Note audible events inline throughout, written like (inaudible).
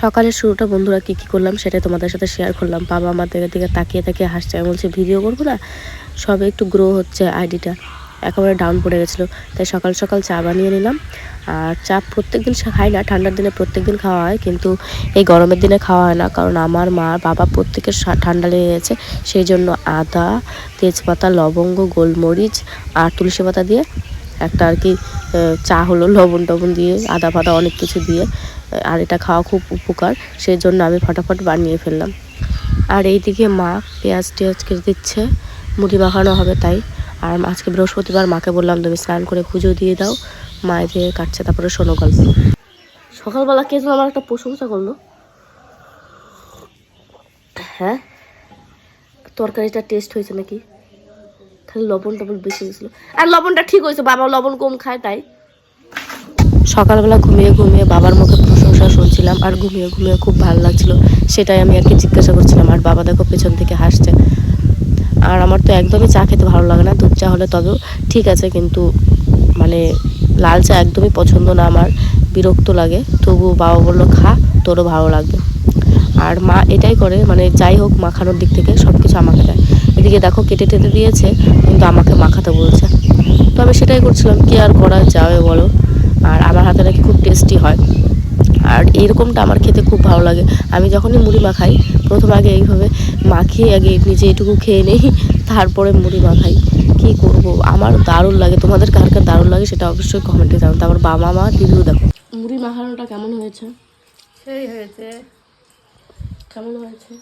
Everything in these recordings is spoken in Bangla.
সকালের শুরুটা বন্ধুরা কী কী করলাম সেটাই তোমাদের সাথে শেয়ার করলাম। বাবা আমাদের দিকে তাকিয়ে তাকিয়ে হাসছে। আমি বলছি ভিডিও করব না? সবে একটু গ্রো হচ্ছে আইডিটা একেবারে ডাউন পড়ে গেছিল। তাই সকাল সকাল চা বানিয়ে নিলাম। আর চা প্রত্যেক দিন খাই না, ঠান্ডার দিনে প্রত্যেক দিন খাওয়া হয়। কিন্তু এই গরমের দিনে খাওয়া হয় না। কারণ আমার মা বাবা প্রত্যেকের ঠান্ডা লেগে গেছে। সেই জন্য আদা, তেজপাতা, লবঙ্গ, গোলমরিচ আর তুলসী পাতা দিয়ে একটা আর কি চা হলো লবণ টবণ দিয়ে, আদা ফাদা অনেক কিছু দিয়ে আর এটা খাওয়া খুব উপকার সেই জন্য আমি ফটাফট বানিয়ে ফেললাম। আর এইদিকে মা পেঁয়াজ টেয়াজ কেটে দিচ্ছে, মুড়ি মাখানো হবে তাই। আর আজকে বৃহস্পতিবার মাকে বললাম, তুমি স্নান করে পুজো দিয়ে দাও মা দিয়ে কাটছে তারপরে শোনো গল্প। সকালবেলা কে আমার একটা প্রশংসা করল। হ্যাঁ? তরকারিটা টেস্ট হয়েছে নাকি? খালি লবণ টবণ বেশি গেছিল আর লবণটা ঠিক হয়েছে, বাবা লবণ কম খায় তাই। সকালবেলা ঘুমিয়ে ঘুমিয়ে বাবার মুখে প্রশংসা শুনছিলাম আর ঘুমিয়ে ঘুমিয়ে খুব ভালো লাগছিল। সেটাই আমি আর কি জিজ্ঞাসা করছিলাম, আর বাবা দেখো পেছন থেকে হাসছে। আর আমার তো একদমই চা খেতে ভালো লাগে না, দুধ চা হলে তবেও ঠিক আছে কিন্তু মানে লাল চা একদমই পছন্দ না আমার, বিরক্ত লাগে। তবু বাবা বলল, খা, তোরও ভালো লাগবে। আর মা এটাই করে মানে যাই হোক মাখানোর দিক থেকে সব কিছু আমাকে দেয়। এদিকে দেখো কেটে টেটে দিয়েছে, কিন্তু আমাকে মাখাতে বলছে। তো আমি সেটাই করছিলাম, কি আর করা যাবে বলো? আর আমার হাতে নাকি খুব টেস্টি হয়। আর এরকমটা আমার খেতে খুব ভালো লাগে। আমি যখনই মুড়ি মাখাই প্রথম আগে এইভাবে মাখিয়ে আগে নিজে এটুকু খেয়ে নেই (laughs) তারপরে মুড়ি মাখাই। কি করব? আমার দারুণ লাগে। তোমাদের কার কার দারুণ লাগে সেটা অবশ্যই কমেন্টে জানাও। তারপর বাবা মা দিদিও দেখো। মুড়ি মাখানোটা কেমন হয়েছে? সেই হয়েছে। কেমন হয়েছে?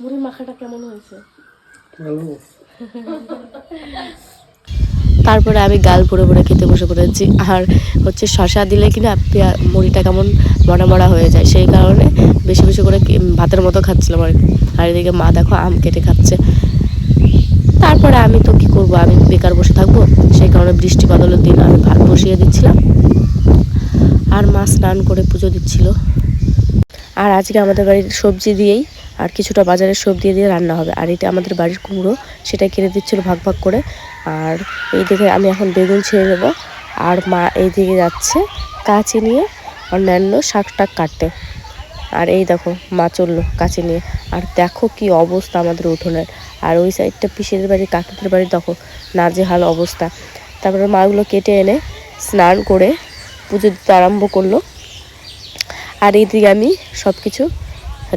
মুড়ি মাখাটা কেমন হয়েছে? (laughs) তারপরে আমি গাল ভরে ভরে খেতে বসে পড়েছি। আর হচ্ছে শশা দিলে কিনা মুড়িটা কেমন মরা মরা হয়ে যায়, সেই কারণে বেশি বেশি করে ভাতের মতো খাচ্ছিলাম আর। আর এদিকে মা দেখো আম কেটে খাচ্ছে। তারপরে আমি তো কি করব? আমি বেকার বসে থাকব, সেই কারণে বৃষ্টি বাদলের দিন আমি ভাত বসিয়ে দিচ্ছিলাম। আর মা স্নান করে পুজো দিচ্ছিল। আর আজকে আমাদের বাড়ির সবজি দিয়েই আর কিছুটা বাজারের সবজি দিয়ে রান্না হবে। আর এটা আমাদের বাড়ির কুমড়ো, সেটা কেটে দিচ্ছিল ভাগ ভাগ করে। আর এই দিকে আমি এখন বেগুন ছেড়ে নেব আর মা এই দিকে যাচ্ছে কাঁচি নিয়ে, অন্যান্য শাক টাক কাটতে। আর এই দেখো, মা চলল কাছে নিয়ে। আর দেখো কি অবস্থা আমাদের উঠোনের। আর ওই সাইডটা পিসিদের বাড়ি, কাকিদের বাড়ি, দেখো নাজেহাল অবস্থা। তারপরে মাগুলো কেটে এনে স্নান করে পুজো দিতে আরম্ভ করল। আর এইদিকে আমি সব কিছু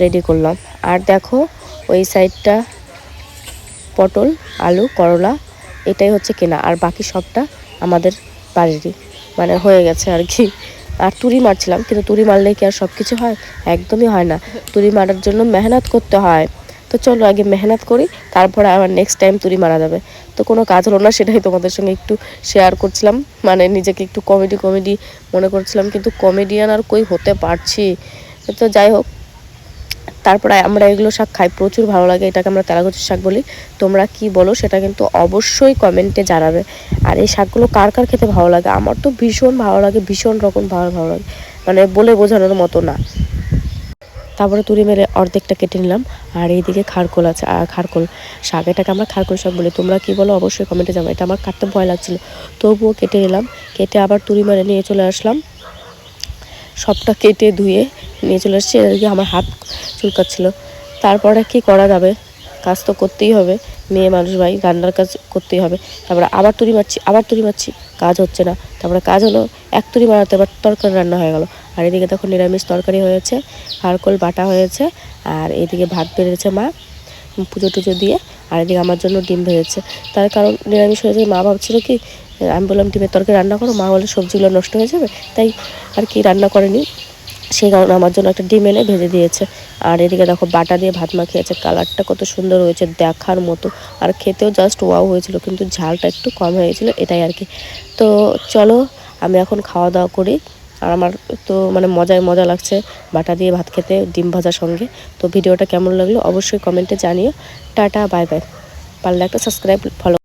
রেডি করলাম। আর দেখো ওই সাইডটা পটল, আলু, করলা এটাই হচ্ছে কেনা, আর বাকি সবটা আমাদের বাড়িরই। মানে হয়ে গেছে আর কি। আর তুড়ি মারছিলাম, কিন্তু তুড়ি মারলে কি আর সব কিছু হয়? একদমই হয় না। তুড়ি মারার জন্য মেহনত করতে হয়। তো চলো আগে মেহনত করি, তারপরে আবার নেক্সট টাইম তুড়ি মারা যাবে। তো কোনো কাজ হলো না, সেটাই তোমাদের সঙ্গে একটু শেয়ার করছিলাম। মানে নিজেকে একটু কমেডি কমেডি মনে করছিলাম, কিন্তু কমেডিয়ান আর কই হতে পারছি? তো যাই হোক তারপরে আমরা এগুলো শাক খাই, প্রচুর ভালো লাগে, এটাকে আমরা তেলাগতির শাক বলি। তোমরা কি বলো সেটা কিন্তু অবশ্যই কমেন্টে জানাবে। আর এই শাকগুলো কার কার খেতে ভালো লাগে? আমার তো ভীষণ ভালো লাগে, ভীষণ রকম ভালো ভালো লাগে। মানে বলে বোঝানোর মতো না। তারপরে তুড়ি মেরে অর্ধেকটা কেটে নিলাম। আর এইদিকে খারকোল আছে খারকোল শাক, এটাকে আমরা খারকোল শাক বলি। তোমরা কি বলো অবশ্যই কমেন্টে জানাবে। এটা আমার কাটতে ভয় লাগছিল। তবুও কেটে নিলাম। কেটে আবার তুড়ি মেরে নিয়ে চলে আসলাম। সবটা কেটে ধুয়ে নিয়ে চলে এসেছি। এদিকে আমার হাত চুলকাচ্ছিল। তারপরে কি করা যাবে? কাজ তো করতেই হবে। মেয়ে মানুষ ভাই, রান্নার কাজ করতেই হবে। তারপরে আবার তুড়ি মারছি, আবার তুড়ি মারছি। কাজ হচ্ছে না। তারপরে কাজ হলো, এক তুড়ি মারাতে আবার তরকারি রান্না হয়ে গেল। আর এদিকে তখন নিরামিষ তরকারি হয়েছে হারকোল বাটা হয়েছে, আর এদিকে ভাত বেড়েছে মা। পুজো টুজো দিয়ে আর এদিকে আমার জন্য ডিম ভেজেছে তার কারণ নিরামিষ হয়েছে মা ভাবছিল কি, আমি বললাম, ডিমের তরকারি রান্না করো, মা বলে সবজিগুলো নষ্ট হয়ে যাবে। তাই আর কি রান্না করেনি। সেই কারণে আমার জন্য একটা ডিম এনে ভেজে দিয়েছে। আর এদিকে দেখো, বাটা দিয়ে ভাত মাখিয়েছে। কালারটা কত সুন্দর হয়েছে দেখার মতো। আর খেতেও জাস্ট ওয়াও হয়েছিল, কিন্তু ঝালটা একটু কম হয়েছিল, এটাই আর কি। তো চলো, আমি এখন খাওয়া দাওয়া করি। আর আমার তো মানে মজায় মজা লাগছে বাটা দিয়ে ভাত খেতে, ডিম ভাজার সঙ্গে। তো ভিডিওটা কেমন লাগল অবশ্যই কমেন্টে জানিও। Tata, bye bye. পারলে একটা সাবস্ক্রাইব ফলো